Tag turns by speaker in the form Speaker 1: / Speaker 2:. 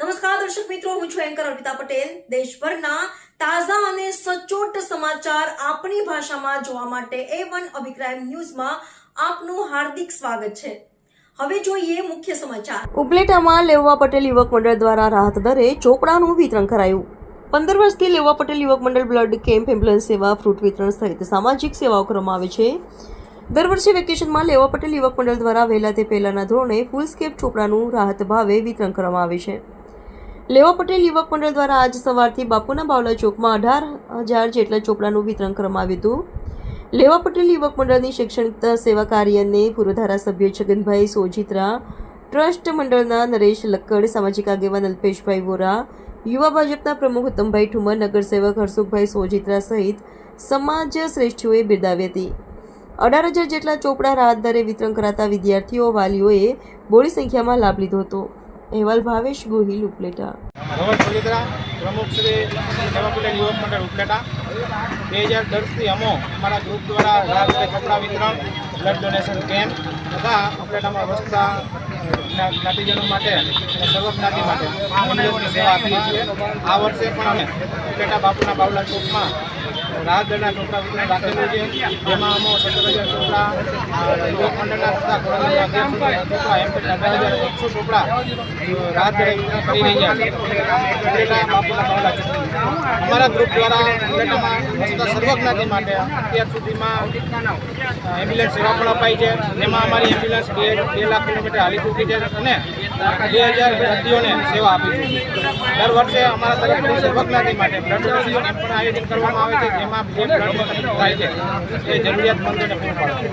Speaker 1: નમસ્કાર, દર્શક મિત્રો, હું છું એન્કર અર્પિતા પટેલ. દેશભરના તાજા અને સચોટ સમાચાર આપણી ભાષામાં જોવા માટે એ વન અભિપ્રાય ન્યૂઝમાં આપનું હાર્દિક સ્વાગત છે. હવે જોઈએ મુખ્ય સમાચાર. ઉપલેટામાં લેવા પટેલ યુવક મંડળ દ્વારા રાહત દરે ચોપડાનું વિતરણ કરાયું. પંદર વર્ષથી લેવા પટેલ યુવક મંડળ બ્લડ કેમ્પ એમ્બ્યુલન્સ સેવા, ફ્રૂટ વિતરણ સહિત સામાજિક સેવાઓ કરવામાં આવે છે. દર વર્ષે વેકેશનમાં લેવા પટેલ યુવક મંડળ દ્વારા વહેલા તે પહેલાના ધોરણે ફૂલ સ્કેપ ચોપડાનું રાહત ભાવે વિતરણ કરવામાં આવે છે. લેવા પટેલ યુવક મંડળ દ્વારા આજ સવારથી બાપુના બાવલા ચોકમાં અઢાર હજાર જેટલા ચોપડાનું વિતરણ કરવામાં આવ્યું હતું. લેવા પટેલ યુવક મંડળની શૈક્ષણિક સેવા કાર્યને પૂર્વ ધારાસભ્ય છગનભાઈ સોજિત્રા, ટ્રસ્ટ મંડળના નરેશ લક્કડ, સામાજિક આગેવાન અલ્પેશભાઈ વોરા, યુવા ભાજપના પ્રમુખ ઉત્તમભાઈ ઠુમર, નગરસેવક હર્ષુખભાઈ સોજિત્રા સહિત સમાજ શ્રેષ્ઠીઓએ બિરદાવી હતી. અઢાર હજાર જેટલા ચોપડા રાહત દરે વિતરણ કરાતા વિદ્યાર્થીઓ વાલીઓએ બોડી સંખ્યામાં લાભ લીધો હતો. અહેવાલ ભાવેશ ગોહિલ ઉપલેટા.
Speaker 2: ધવલ સોજિત્રા પ્રમુખ શ્રી સેવા યુવક મંડળ ઉપલેટા. બે હજાર દસથી અમો અમારા ગ્રુપ દ્વારા રાત્રે કપડા વિતરણ બ્લડ ડોનેશન કેમ્પ તથા ઉપલેટામાં વસતા જ્ઞા- જ્ઞાતિજનો માટે અને સર્વ જ્ઞાતિ માટે એમ્બ્યુલન્સની સેવા આપીએ છીએ. આ વર્ષે પણ અમે ઉપલેટા બાપુના બાવલા ચોકમાં રાહત દરના ચોપડા વિતરણ રાખેલું છે. જેમાં અમો સત્તર હજાર અ, યુવક મંડળના તથા કોરોના એમ કરીને અઢાર હજાર એકસો ચોપડા રાત કરી રહ્યા અમારા ગ્રુપ દ્વારા ઉપલેટામાં વસતા સર્વ માટે અત્યાર સુધીમાં એમ્બ્યુલન્સ સેવા પણ અપાઈ છે. જેમાં અમારી એમ્બ્યુલન્સ બે બે લાખ કિલોમીટર હાલી ચૂકી છે અને બે હજાર દર્દીઓને સેવા આપી છે. દર વર્ષે અમારા તરફથી સર્વજ્ઞાતિ માટે બ્લડ ડોનેશન આયોજન કરવામાં આવે છે જેમાં બ્લડ બ્લડની થાય છે. એ જરૂરિયાતમંદોને પૂરું પાડે. છે